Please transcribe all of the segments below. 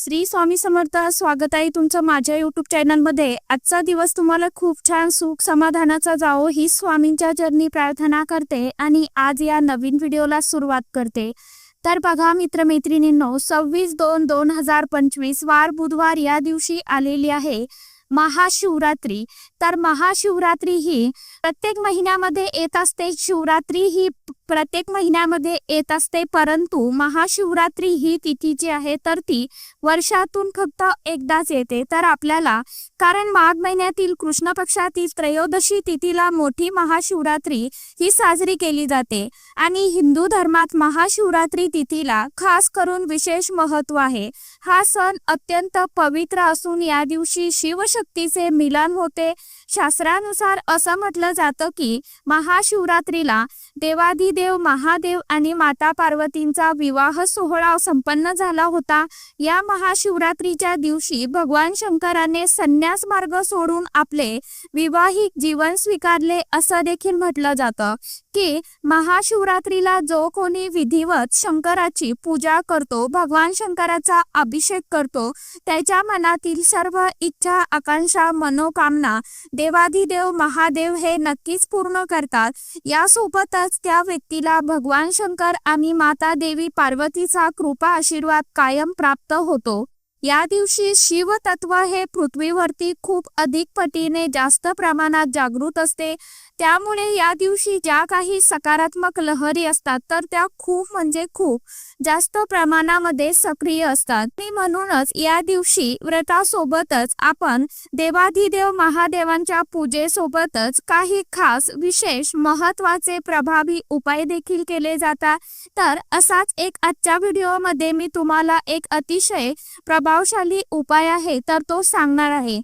श्री स्वामी समर्थ स्वागत आहे तुमचं माझ्या युट्यूब चॅनलमध्ये आजचा दिवस तुम्हाला खूप छान सुख समाधानाचा जावो ही स्वामींच्या चरणी प्रार्थना करते आणि आज या नवीन व्हिडिओला सुरुवात करते. तर बघा मित्रमैत्रिणींनो सव्वीस दोन दोन हजार पंचवीस वार बुधवार या दिवशी आलेली आहे महाशिवरात्री. तर महाशिवरात्री ही प्रत्येक महिन्यामध्ये येत असते शिवरात्री ही प्रत्येक महिन्यामध्ये येत असते. परंतु महाशिवरात्री ही तिथी जी आहे तर ती वर्षातून फक्त एकदाच येते. तर आपल्याला कारण माघ महिन्यातील कृष्ण पक्षातील त्रयोदशी तिथीला मोठी महाशिवरात्री ही साजरी केली जाते. आणि हिंदू धर्मात महाशिवरात्री तिथीला खास करून विशेष महत्त्व आहे. हा सण अत्यंत पवित्र असून या दिवशी शिवशक्तीचे मिलन होते. शास्त्रानुसार असं म्हटलं जातं की महाशिवरात्रीला देवाधिदेव महादेव आणि माता पार्वतींचा विवाह सोहळा संपन्न झाला होता. या महाशिवरात्रीच्या दिवशी भगवान शंकराने संन्यास मार्ग सोडून आपले विवाहिक जीवन स्वीकारले असं देखील म्हटलं जातं की महाशिवरात्रीला जो कोणी विधिवत शंकराची पूजा करतो भगवान शंकराचा अभिषेक करतो त्याच्या मनातील सर्व इच्छा आकांक्षा मनोकामना देवाधिदेव महादेव हे नक्कीच पूर्ण करतात. यासोबतच त्या व्यक्तीला भगवान शंकर आणि माता देवी पार्वतीचा कृपा आशीर्वाद कायम प्राप्त होतो. या दिवशी शिवतत्व हे पृथ्वीवरती खूप अधिक पटीने जास्त प्रमाणात जागृत असते. त्यामुळे या दिवशी ज्या काही सकारात्मक लहरी असतात तर त्या खूप म्हणजे खूप जास्त प्रमाणामध्ये सक्रिय असतात. आणि म्हणूनच या दिवशी व्रतासोबतच आपण देवाधिदेव महादेवांच्या पूजेसोबतच काही खास विशेष महत्त्वाचे प्रभावी उपाय देखील केले जातात. तर असाच एक आजच्या व्हिडिओमध्ये मी तुम्हाला एक अतिशय प्रभावशाली उपाय आहे तर तो सांगणार आहे.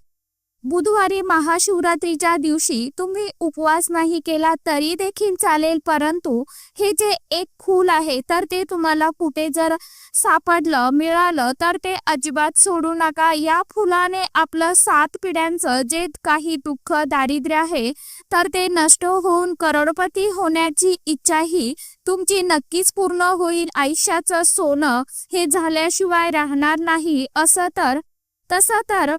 बुधवारी महाशिवरात्रीच्या दिवशी तुम्ही उपवास नाही केला तरी देखील चालेल परंतु हे जे एक फूल आहे तर ते तुम्हाला कुठे जर सापडलं मिळालं तर ते अजिबात सोडू नका. या फुलाने आपलं सात पिढ्यांचं जे काही दुःख दारिद्र्य आहे तर ते नष्ट होऊन करोडपती होण्याची इच्छाही तुमची नक्कीच पूर्ण होईल. आयुष्याचं सोनं हे झाल्याशिवाय राहणार नाही. असं तर तसं तर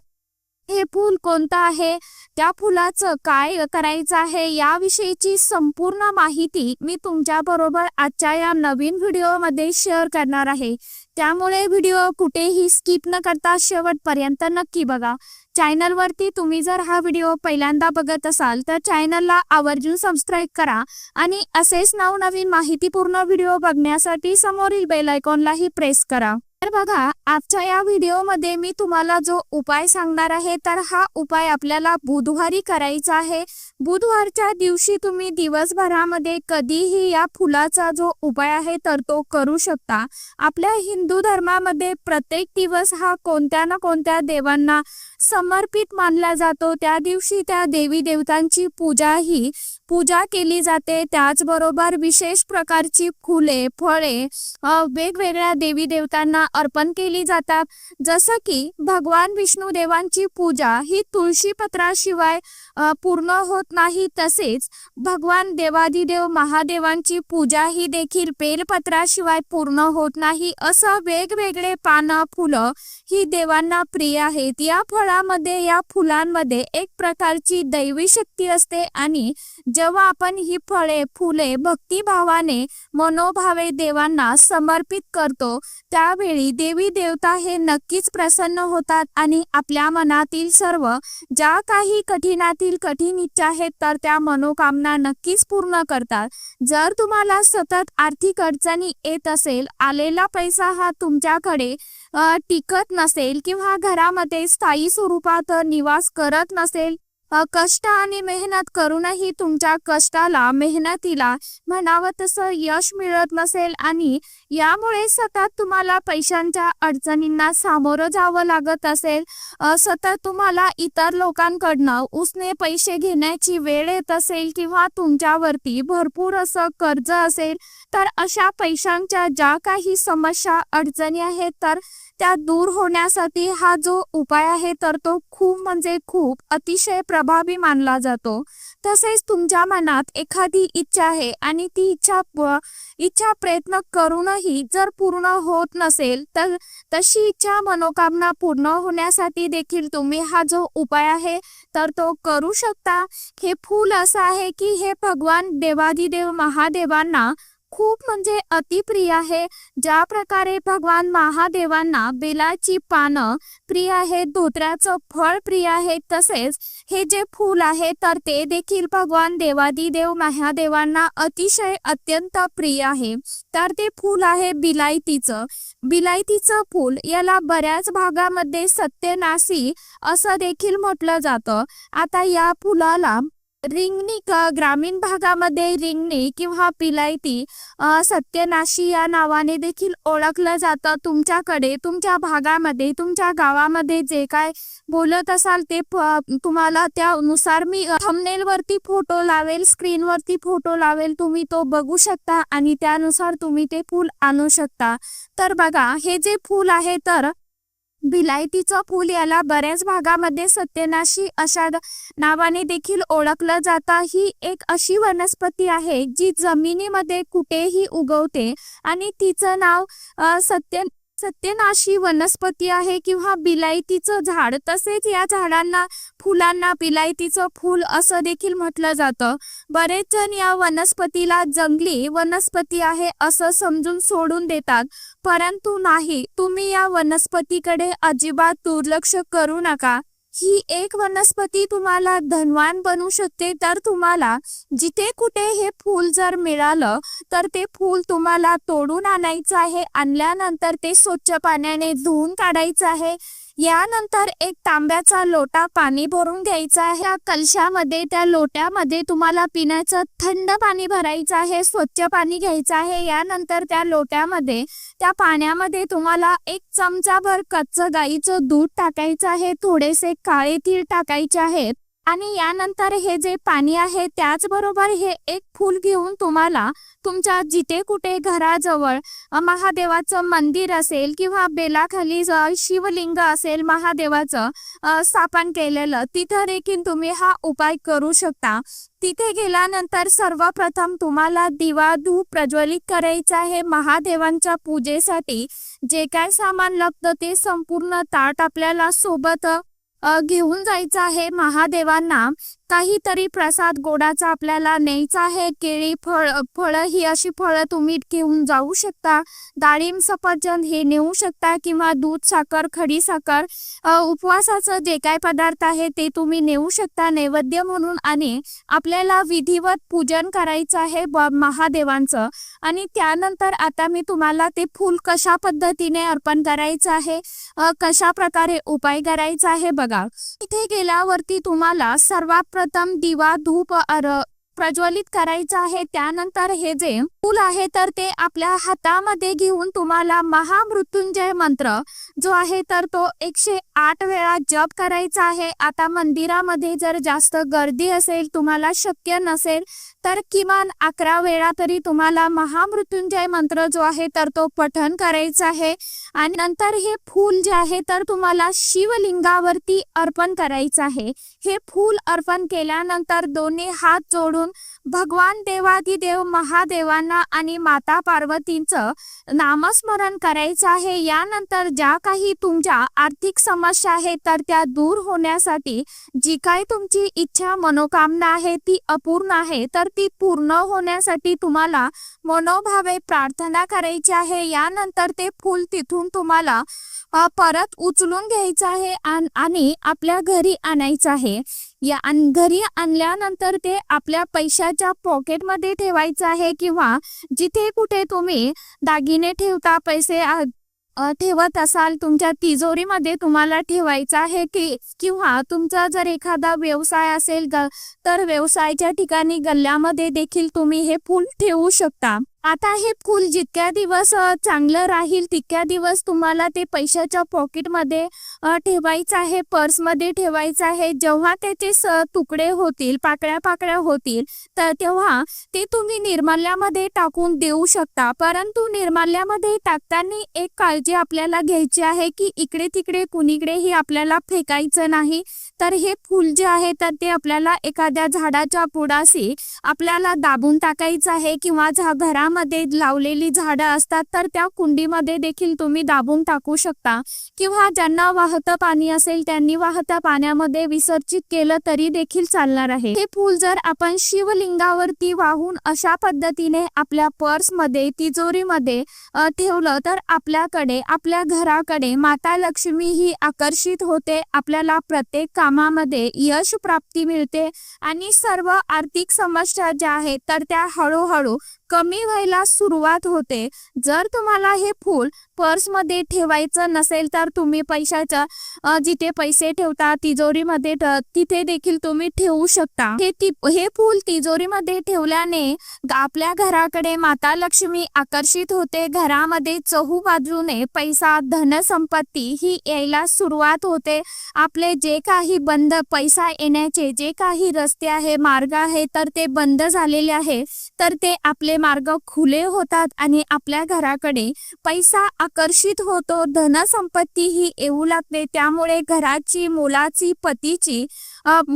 हे फूल कोणतं आहे? त्या फुलाचं काय करायचं आहे? याविषयीची संपूर्ण माहिती मी तुमच्या बरोबर आजच्या या नवीन व्हिडिओमध्ये शेअर करणार आहे. त्यामुळे व्हिडिओ कुठेही स्किप न करता शेवटपर्यंत नक्की बघा. चॅनलवरती तुम्ही जर हा व्हिडिओ पहिल्यांदा बघत असाल तर चॅनलला आवर्जून सबस्क्राईब करा आणि असेच नवनवीन माहितीपूर्ण व्हिडिओ बघण्यासाठी समोरील बेल आयकॉनलाही प्रेस करा. तर बघा आजच्या या व्हिडिओमध्ये मी तुम्हाला जो उपाय सांगणार आहे तर हा उपाय आपल्याला बुधवारी करायचा आहे. बुधवारच्या दिवशी तुम्ही दिवसभरामध्ये कधीही या फुलाचा जो उपाय आहे तर तो करू शकता. आपल्या हिंदू धर्मामध्ये प्रत्येक दिवस हा कोणत्या ना कोणत्या देवांना समर्पित मानला जातो. त्या दिवशी त्या देवी देवतांची पूजा ही पूजा केली जाते. त्याचबरोबर विशेष प्रकारची फुले फळे वेगवेगळ्या देवी देवतांना अर्पण केली जातात. जसं की भगवान विष्णू देवांची पूजा ही तुळशी पत्राशिवाय पूर्ण होत नाही. तसेच भगवान देवादिदेव महादेवांची पूजा ही देखील बेलपत्राशिवाय पूर्ण होत नाही. असं वेगवेगळे पानं फुलं ही देवांना प्रिय आहेत. या फळामध्ये या फुलांमध्ये एक प्रकारची दैवी शक्ती असते आणि जेव्हा आपण ही फळे फुले भक्तिभावाने मनोभावे देवांना समर्पित करतो त्यावेळी देवी देवता हे नक्कीच प्रसन्न होतात आणि आपल्या मनातील सर्व ज्या काही कठीणातील कठीण इच्छा आहेत तर त्या मनोकामना नक्कीच पूर्ण करतात. जर तुम्हाला सतत आर्थिक अडचणी येत असेल आलेला पैसा हा तुमच्याकडे टिकत नसेल किंवा घरामध्ये स्थायी स्वरूपात निवास करत नसेल कष्ट आणि मेहनत करूनही तुमच्या कष्टाला मेहनतीला म्हणावं तसं यश मिळत नसेल आणि यामुळे सतत तुम्हाला पैशांच्या अडचणींना सामोरं जावं लागत असेल. सतत तुम्हाला इतर लोकांकडनं उसने पैसे घेण्याची वेळ येत असेल किंवा तुमच्यावरती भरपूर असं कर्ज असेल तर अशा पैशांच्या ज्या काही समस्या अडचणी आहेत तर त्या दूर होण्यासाठी हा जो उपाय आहे तर तो खूप म्हणजे खूप अतिशय प्रभावी मानला जातो. तसेच तुमच्या मनात एखादी इच्छा आहे आणि ती इच्छा इच्छा प्रयत्न करूनही जर पूर्ण होत नसेल तर तशी इच्छा मनोकामना पूर्ण होण्यासाठी देखील तुम्ही हा जो उपाय आहे तर तो करू शकता. हे फूल असं आहे की हे भगवान देवादिदेव महादेवांना खूप म्हणजे अतिप्रिय आहे. ज्या प्रकारे भगवान महादेवांना बेलाची पानं प्रिय आहे धोत्र्याचं फळ प्रिय आहे तसेच हे जे फूल आहे तर ते देखील भगवान देवादिदेव महादेवांना अतिशय अत्यंत प्रिय आहे. तर ते फूल आहे बिलायतीचं. बिलायतीचं फूल याला बऱ्याच भागामध्ये सत्यनाशी असं देखील म्हटलं जातं. आता या फुलाला रिंगणी ग्रामीण भागामध्ये रिंगणी किंवा पिलायती सत्यनाशी या नावाने देखील ओळखलं जातं तुमच्याकडे. तुमच्या भागामध्ये तुमच्या गावामध्ये जे काय बोलत असाल ते तुम्हाला त्यानुसार मी थंबनेल वरती फोटो लावेल स्क्रीनवरती फोटो लावेल तुम्ही तो बघू शकता आणि त्यानुसार तुम्ही ते फूल आणू शकता. तर बघा हे जे फूल आहे तर भिलायतीचं फूल याला बऱ्याच भागामध्ये सत्यनाशी अशा नावाने देखील ओळखलं जातं. ही एक अशी वनस्पती आहे जी जमिनीमध्ये कुठेही उगवते आणि तिचं नाव सत्य सत्यनाशी वनस्पती आहे किंवा बिलायतीचं झाड तसेच या झाडांना फुलांना बिलायतीचं फूल असं देखील म्हटलं जातं. बरेच जण या वनस्पतीला जंगली वनस्पती आहे असं समजून सोडून देतात. परंतु नाही तुम्ही या वनस्पतीकडे अजिबात दुर्लक्ष करू नका. ही एक वनस्पती तुम्हाला धनवान बनू शकते तर तुम्हाला जिथे कुठे हे फूल जर मिळालं तर ते फूल तुम्हाला तोडून आणायचं आहे. आणल्यानंतर ते स्वच्छ पाण्याने धुवून काढायचं आहे. यानंतर एक तांब्याचा लोटा पाणी भरून घ्यायचा आहे. या कलशामध्ये त्या लोट्यामध्ये तुम्हाला पिण्याचं थंड पाणी भरायचं आहे स्वच्छ पाणी घ्यायचं आहे. यानंतर त्या लोट्यामध्ये त्या पाण्यामध्ये तुम्हाला एक चमचाभर कच्चं गाईचं दूध टाकायचं आहे. थोडेसे काळे तीळ टाकायचे आहेत. आणि यानंतर हे जे पाणी आहे त्याचबरोबर हे एक फूल घेऊन तुम्हाला तुमच्या जिथे कुठे घराजवळ महादेवाचं मंदिर असेल किंवा बेलाखाली ज- शिवलिंग असेल महादेवाचं स्थापन केलेलं तिथं देखील तुम्ही हा उपाय करू शकता. तिथे गेल्यानंतर सर्वप्रथम तुम्हाला दिवा धूप प्रज्वलित करायचा आहे महादेवांच्या पूजेसाठी. जे काय सामान लागतं ते संपूर्ण ताट आपल्याला सोबत घेऊन जायचं आहे महादेवांना. काहीतरी प्रसाद गोडाचा आपल्याला न्यायचा आहे केळी फळ फळं ही अशी फळं तुम्ही घेऊन जाऊ शकता. डाळिंब सफरचंद हे नेऊ शकता किंवा दूध साखर खडी साखर उपवासाचं जे काय पदार्थ आहे ते तुम्ही नेऊ शकता नैवेद्य म्हणून आणि आपल्याला विधिवत पूजन करायचं आहे ब- महादेवांचं. आणि त्यानंतर आता मी तुम्हाला ते फूल कशा पद्धतीने अर्पण करायचं आहे कशा प्रकारे उपाय करायचा आहे बघा. इथे गेल्यावरती तुम्हाला सर्वात प्रथम दिवा धूप अर प्रज्वलित करायचं आहे. त्यानंतर हे जे फूल आहे तर ते आपल्या हातामध्ये घेऊन तुम्हाला महामृत्युंजय मंत्र जो आहे तर तो एकशे आठ वेळा जप करायचा आहे. आता मंदिरामध्ये जर जास्त गर्दी असेल तुम्हाला शक्य नसेल तर किमान अकरा वेळा तरी तुम्हाला महामृत्युंजय मंत्र जो आहे तर तो पठन करायचा आहे. आणि नंतर हे फूल जे आहे तर तुम्हाला शिवलिंगावरती अर्पण करायचं आहे. हे फूल अर्पण केल्यानंतर दोन्ही हात जोडून भगवान देवादिदेव महादेवांना आणि माता पार्वतींचं नामस्मरण करायचं आहे. यानंतर ज्या काही तुमच्या आर्थिक समस्या आहेत तर त्या दूर होण्यासाठी जी काही तुमची इच्छा मनोकामना आहे ती अपूर्ण आहे तर ती पूर्ण होण्यासाठी तुम्हाला मनोभावे प्रार्थना करायची आहे. यानंतर ते फूल तिथून तुम्हाला परत उचलून घ्यायचं आहे आणि आपल्या घरी आणायचं आहे. या आण- घरी आणल्यानंतर ते आपल्या पैशाच्या पॉकेटमध्ये ठेवायचं आहे किंवा जिथे कुठे तुम्ही दागिने ठेवता पैसे ठेवत असाल तुमच्या तिजोरीमध्ये तुम्हाला ठेवायचं आहे की किंवा तुमचा जर एखादा व्यवसाय असेल ग तर व्यवसायाच्या ठिकाणी गल्ल्यामध्ये देखील तुम्ही हे फूल ठेवू शकता. आता हे फूल जितक्या दिवस चांगलं राहील तितक्या दिवस तुम्हाला ते पैशाच्या पॉकेटमध्ये ठेवायचं आहे पर्समध्ये ठेवायचं आहे. जेव्हा त्याचे स तुकडे होतील पाकळ्या पाकळ्या होतील तर तेव्हा ते तुम्ही निर्माल्यामध्ये टाकून देऊ शकता. परंतु निर्माल्यामध्ये टाकताना एक काळजी आपल्याला घ्यायची आहे की इकडे तिकडे कुणीकडेही आपल्याला फेकायचं नाही. तर हे फूल जे आहे तर ते आपल्याला एखाद्या झाडाच्या पुडाशी आपल्याला दाबून टाकायचं आहे किंवा झा कुंडीमध्ये लावलेली झाडं असतात तर त्या कुंडीमध्ये देखील तुम्ही दाबून टाकू शकता. किंवा ज्यांना वाहतं पाणी असेल त्यांनी वाहत्या पाण्यामध्ये विसर्जित केलं तरी देखील चालणार आहे. हे फूल जर आपण शिवलिंगावरती वाहून अशा पद्धतीने आपल्या पर्समध्ये तिजोरीमध्ये ठेवलं तर आपल्याकडे आपल्या घराकडे माता लक्ष्मी ही आकर्षित होते. आपल्याला प्रत्येक कामामध्ये यश प्राप्ती मिळते. आणि सर्व आर्थिक समस्या ज्या आहेत तर त्या हळूहळू कमी व्हायला सुरुवात होते. जर तुम्हाला हे फूल पर्समध्ये ठेवायचं नसेल तर तुम्ही पैशाच्या जिथे पैसे ठेवता तिजोरीमध्ये तिथे देखील तुम्ही ठेवू शकता. हे हे फूल तिजोरीमध्ये ठेवल्याने आपल्या घराकडे माता लक्ष्मी आकर्षित होते. घरामध्ये चहू बाजूने पैसा धनसंपत्ती ही यायला सुरुवात होते. आपले जे काही बंद पैसा येण्याचे जे काही रस्ते आहे मार्ग आहे तर ते बंद झालेले आहे. तर ते आपले मार्ग खुले होतात आणि आपल्या घराकडे पैसा आकर्षित होतो. धनसंपत्ती ही येऊ लागते. त्यामुळे घराची मुलाची पतीची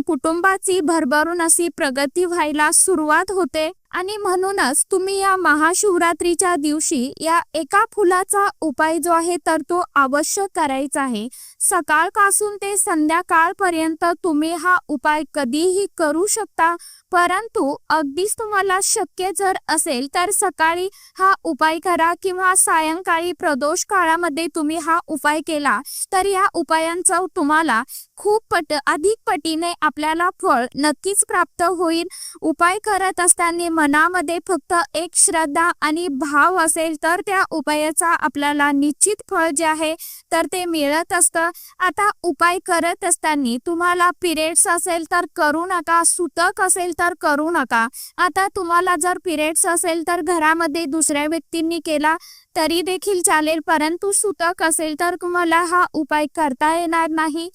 कुटुंबाची भरभरून अशी प्रगती व्हायला सुरुवात होते. आणि म्हणूनच तुम्ही या महाशिवरात्रीच्या दिवशी या एका फुलाचा उपाय जो आहे तर तो अवश्य करायचा आहे. सकाळपासून ते संध्याकाळपर्यंत तुम्ही हा उपाय कधीही करू शकता. परंतु अगदीच तुम्हाला शक्य जर असेल तर सकाळी हा उपाय करा किंवा सायंकाळी प्रदोष काळामध्ये तुम्ही हा उपाय केला तर या उपायांचा तुम्हाला खूप पट अधिक पटीने आपल्याला फळ नक्कीच प्राप्त होईल. उपाय करत असताना मनामध्ये फक्त एक श्रद्धा आणि भाव असेल तर त्या उपायाचा आपल्याला निश्चित फळ जे आहे तर ते मिळत असतं. आता उपाय करत असताना तुम्हाला पिरियड्स असेल तर करू नका. सुतक असेल तर करू नका. आता तुम्हाला जर पिरियड्स असेल तर घरामध्ये दुसऱ्या व्यक्तींनी केला तरी देखील चालेल परंतु सुतक असेल तर तुम्हाला हा उपाय करता येणार नाही.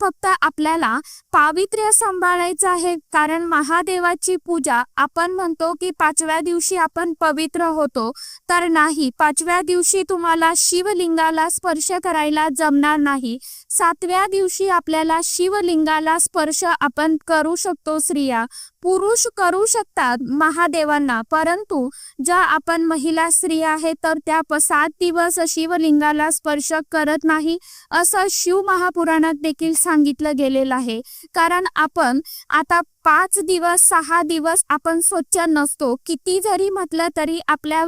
फक्त आपल्याला पावित्र्य सांभाळायचं आहे कारण महादेवाची पूजा आपण म्हणतो की पाचव्या दिवशी आपण पवित्र होतो तर नाही पाचव्या दिवशी तुम्हाला शिवलिंगाला स्पर्श करायला जमणार नाही. सातव्या दिवशी आपल्याला शिवलिंगाला स्पर्श आपण करू शकतो स्त्रिया. पुरुष करू शकतात महादेवांना. परंतु ज्या आपण महिला स्त्री आहे तर त्या सात दिवस शिवलिंगाला स्पर्श करत नाही असं शिव महापुराणात देखील सांगितलं गेलेलं आहे. कारण आपण आता पाच दिवस सहा दिवस आपण स्वच्छ नसतो. किती जरी म्हटलं तरी आपल्या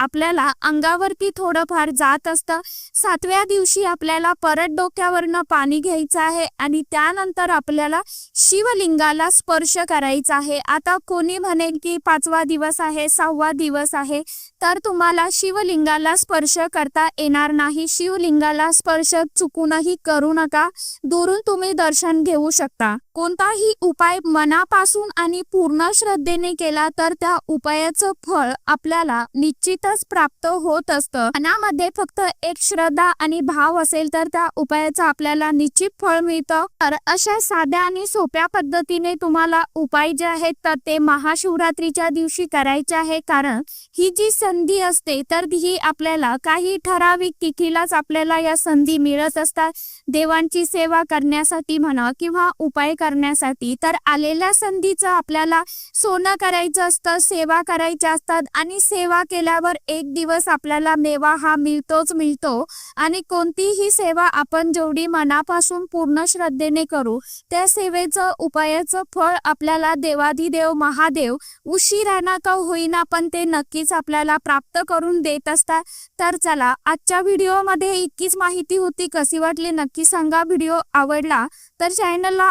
आपल्याला अंगावरती थोडंफार जात असतं. सातव्या दिवशी आपल्याला परत डोक्यावरनं पाणी घ्यायचं आहे आणि त्यानंतर आपल्याला शिवलिंगाला स्पर्श करायचा आहे. आता कोणी म्हणेल की पाचवा दिवस आहे सहावा दिवस आहे तर तुम्हाला शिवलिंगाला स्पर्श करता येणार नाही. शिवलिंगाला स्पर्श चुकूनही करू नका. दुरून तुम्ही दर्शन घेऊ शकता. कोणताही उपाय मनापासून आणि पूर्ण श्रद्धेने केला तर त्या उपायाचं फळ आपल्याला निश्चितच प्राप्त होत असतं. मनामध्ये फक्त एक श्रद्धा आणि भाव असेल तर त्या उपायाचं आपल्याला निश्चित फळ मिळतं. तर अशा साध्या आणि सोप्या पद्धतीने तुम्हाला उपाय जे आहेत तर ते महाशिवरात्रीच्या दिवशी करायचे आहे. कारण ही जी संधी असते तर ही आपल्याला काही ठराविक तिथीलाच आपल्याला या संधी मिळत असतात. देवांची सेवा करण्यासाठी म्हणा किंवा उपाय करण्यासाठी तर आलेल्या संधीचं आपल्याला सोनं करायचं असतं सेवा करायच्या असतात आणि सेवा केल्यावर एक दिवस आपल्याला मेवा हा मिळतोच मिळतो. आणि कोणतीही सेवा आपण जेवढी मनापासून पूर्ण श्रद्धेने करू त्या सेवेचं उपायाचं फळ आपल्याला देवाधिदेव महादेव उशिराना का होईना पण ते नक्कीच आपल्याला प्राप्त करून देत असतात. तर चला आजच्या व्हिडिओमध्ये इतकीच माहिती होती. कशी वाटली नक्की सांगा. व्हिडिओ आवडला तर चॅनलला